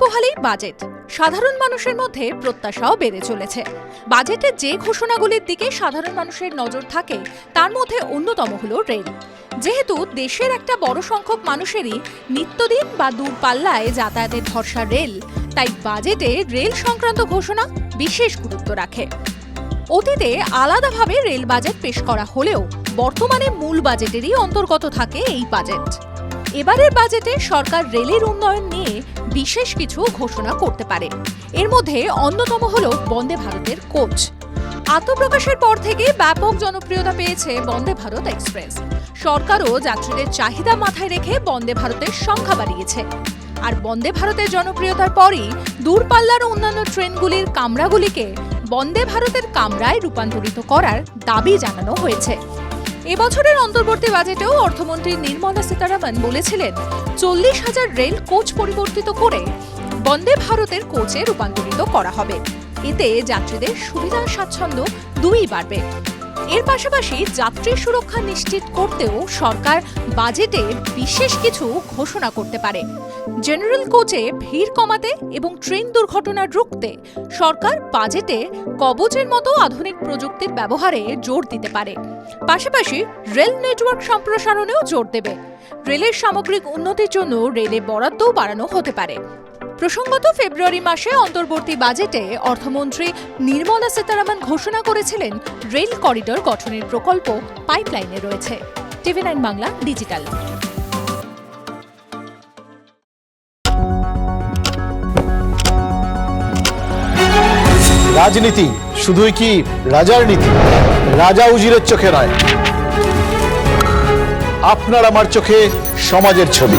পোহালেই budget. সাধারণ মানুষের মধ্যে প্রত্যাশাও বেড়ে চলেছে। বাজেটের যে ঘোষণাগুলির দিকে সাধারণ মানুষের নজর থাকে, তার মধ্যে অন্যতম হলো রেল। যেহেতু দেশের একটা বড় সংখ্যক মানুষেরই নিত্যদিন বা দূরপাল্লায় যাতায়াতের ভরসা রেল, তাই বাজেটে রেল সংক্রান্ত ঘোষণা বিশেষ গুরুত্ব রাখে। অতীতে আলাদাভাবে রেল বাজেট পেশ করা হলেও বর্তমানে মূল বাজেটেরই অন্তর্গত থাকে এই বাজেট। এবারের বাজেটে সরকার রেলের উন্নয়ন নিয়ে বিশেষ কিছু ঘোষণা করতে পারে। এর মধ্যে অন্যতম হল বন্দে ভারতের কোচ। আত্মপ্রকাশের পর থেকে ব্যাপক জনপ্রিয়তা পেয়েছে বন্দে ভারত এক্সপ্রেস। সরকারও যাত্রীদের চাহিদা মাথায় রেখে বন্দে ভারতের সংখ্যা বাড়িয়েছে। আর বন্দে ভারতের জনপ্রিয়তার পরই দূরপাল্লার অন্যান্য ট্রেনগুলির কামরাগুলিকে বন্দে ভারতের কামরায় রূপান্তরিত করার দাবি জানানো হয়েছে। এবছরের অন্তর্বর্তী বাজেটেও অর্থমন্ত্রী নির্মলা সীতারামন বলেছিলেন, চল্লিশ হাজার রেল কোচ পরিবর্তিত করে বন্দে ভারতের কোচে রূপান্তরিত করা হবে। এতে যাত্রীদের সুবিধা, স্বাচ্ছন্দ্য দুই বাড়বে। এর পাশাপাশি যাত্রী সুরক্ষা নিশ্চিত করতেও সরকার বাজেটে বিশেষ কিছু ঘোষণা করতে পারে। জেনারেল কোচে ভিড় কমাতে এবং ট্রেন দুর্ঘটনা রুখতে সরকার বাজেটে কবচের মতো আধুনিক প্রযুক্তির ব্যবহারে জোর দিতে পারে। পাশাপাশি রেল নেটওয়ার্ক সম্প্রসারণেও জোর দেবে। রেলের সামগ্রিক উন্নতির জন্য রেলে বরাদ্দও বাড়ানো হতে পারে। প্রসঙ্গত, ফেব্রুয়ারি মাসে অন্তর্বর্তী বাজেটে অর্থমন্ত্রী নির্মলা সীতারামন ঘোষণা করেছিলেন, রেল করিডর গঠনের প্রকল্প পাইপলাইনে রয়েছে। TV nine Bangla digital. রাজনীতি, শুধুই কি রাজার নীতি? রাজা উজিরের চোখে নয়। আপনার আমার চোখে সমাজের ছবি।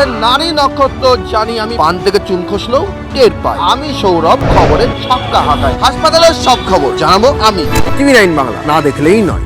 সাতটা নারী নক্ষত্র জানি আমি। পান থেকে চুন খসলেও টের পাই। আমি সৌরভ, খবরের ছক্কা হাঁটাই হাসপাতালের সব খবর জানাব আমি। টিভি নাইন বাংলা, না দেখলেই নয়।